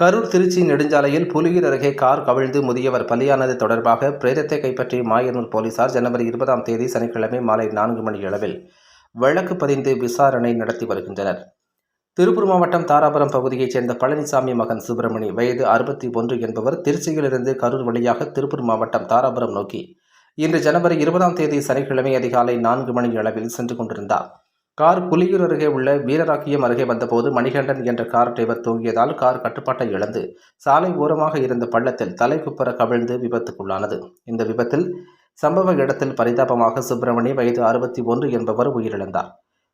கரூர் திருச்சி நெடுஞ்சாலையில் புலியூர் அருகே கார் கவிழ்ந்து முதியவர் பலியானது தொடர்பாக பிரேதத்தை கைப்பற்றி மாயனூர் போலீசார் ஜனவரி இருபதாம் தேதி சனிக்கிழமை மாலை நான்கு மணி அளவில் வழக்கு பதிந்து விசாரணை நடத்தி வருகின்றனர். திருப்பூர் மாவட்டம் தாராபுரம் பகுதியைச் சேர்ந்த பழனிசாமி மகன் சுப்பிரமணி வயது அறுபத்தி ஒன்று என்பவர் திருச்சியிலிருந்து கரூர் வழியாக திருப்பூர் மாவட்டம் தாராபுரம் நோக்கி இன்று ஜனவரி இருபதாம் தேதி சனிக்கிழமை அதிகாலை நான்கு மணி அளவில் சென்று கொண்டிருந்தார். கார் புலியூர் அருகே உள்ள வீரராக்கியம் அருகே வந்தபோது மணிகண்டன் என்ற கார் டிரைவர் தூங்கியதால் கார் கட்டுப்பாட்டை இழந்து சாலை ஓரமாக இருந்த பள்ளத்தில் தலைக்குப்புற கவிழ்ந்து விபத்துக்குள்ளானது. இந்த விபத்தில் சம்பவ இடத்தில் பரிதாபமாக சுப்பிரமணி வயது அறுபத்தி ஒன்று என்பவர் உயிரிழந்தார்.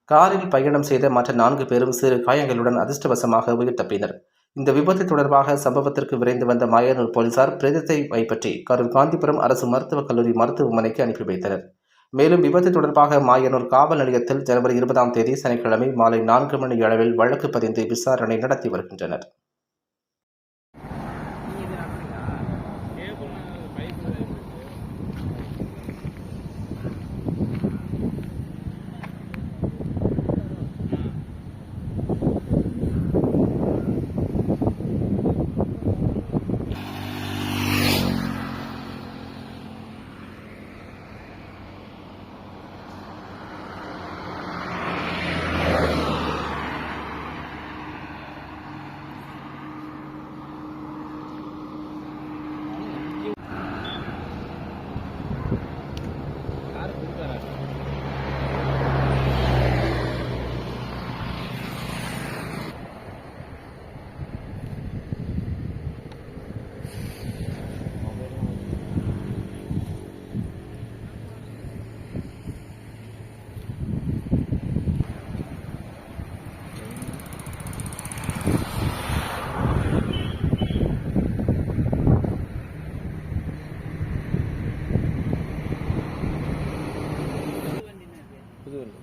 காரில் பயணம் செய்த மற்ற நான்கு பேரும் சிறு காயங்களுடன் அதிர்ஷ்டவசமாக உயிர் தப்பினர். இந்த விபத்து தொடர்பாக சம்பவத்திற்கு விரைந்து வந்த மாயனூர் போலீசார் பிரேதத்தை கைப்பற்றி கரூர் காந்திபுரம் அரசு மருத்துவக் கல்லூரி மருத்துவமனைக்கு அனுப்பி வைத்தனர். மேலும் விபத்து தொடர்பாக மாயனூர் காவல் நிலையத்தில் ஜனவரி இருபதாம் தேதி சனிக்கிழமை மாலை நான்கு மணி அளவில் வழக்கு பதிந்து விசாரணை நடத்தி வருகின்றனர்.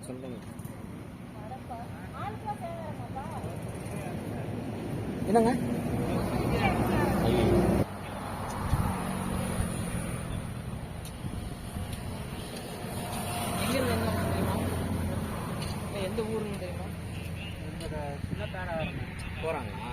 சொல்லுங்க. என்னங்க? எந்த ஊருன்னு தெரியுமா? போறாங்களா?